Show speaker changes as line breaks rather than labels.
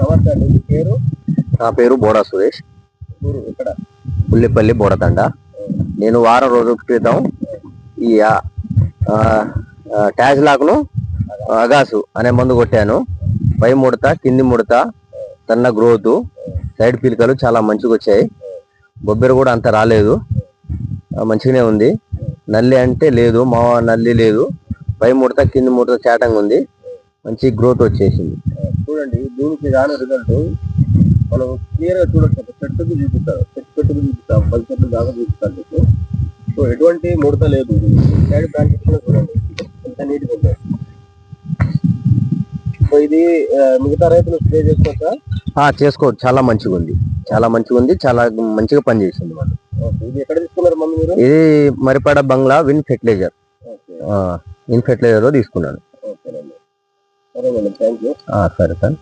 నమస్తే అండి? మీ పేరు?
నా పేరు బోడా సురేష్.
ఊరు ఇక్కడ?
ఉల్లిపల్లి బోడతండ. నేను వారం రోజుల క్రితం ఈ ట్యాజ్ లాక్ను అగాసు అనే మందు కొట్టాను. పై ముడత కింది ముడత సన్న గ్రోత్ సైడ్ పిలకలు చాలా మంచిగా వచ్చాయి. బొబ్బెర కూడా అంత రాలేదు. మంచిగానే ఉంది. నల్లి అంటే లేదు మా నల్లి లేదు. పై ముడత కింది ముడత చాటంగా ఉంది మంచి గ్రోత్ వచ్చేసింది.
చూడండి దీనికి రాని రిజల్ట్ మనం క్లియర్గా చూడొచ్చు. చెట్టుకు చూపిస్తారు. చెట్టు చెట్టుకు చూపిస్తాం. పది చెట్లు దాకా చూపిస్తాను మీకు. సో ఎటువంటి ముడత లేదు. సైడ్ బ్రాంచెస్ చూడండి. ఎంత ఉంది. సో ఇది మిగతా రైతులు స్ప్రే చేసుకోవచ్చా?
ఆ చేసుకోవచ్చు. చాలా మంచిగా ఉంది. చాలా మంచిగా ఉంది. చాలా మంచిగా పనిచేసింది
ఓకే. ఇది ఎక్కడ తీసుకున్నారు మమ్మీ మీరు?
ఇది మరిపాడ బంగ్లా విన్ ఫెర్టిలైజర్. విన్ ఫెర్టిలైజర్ తీసుకున్నాను.
બરોબર થેન્ક યુ
હા સર સર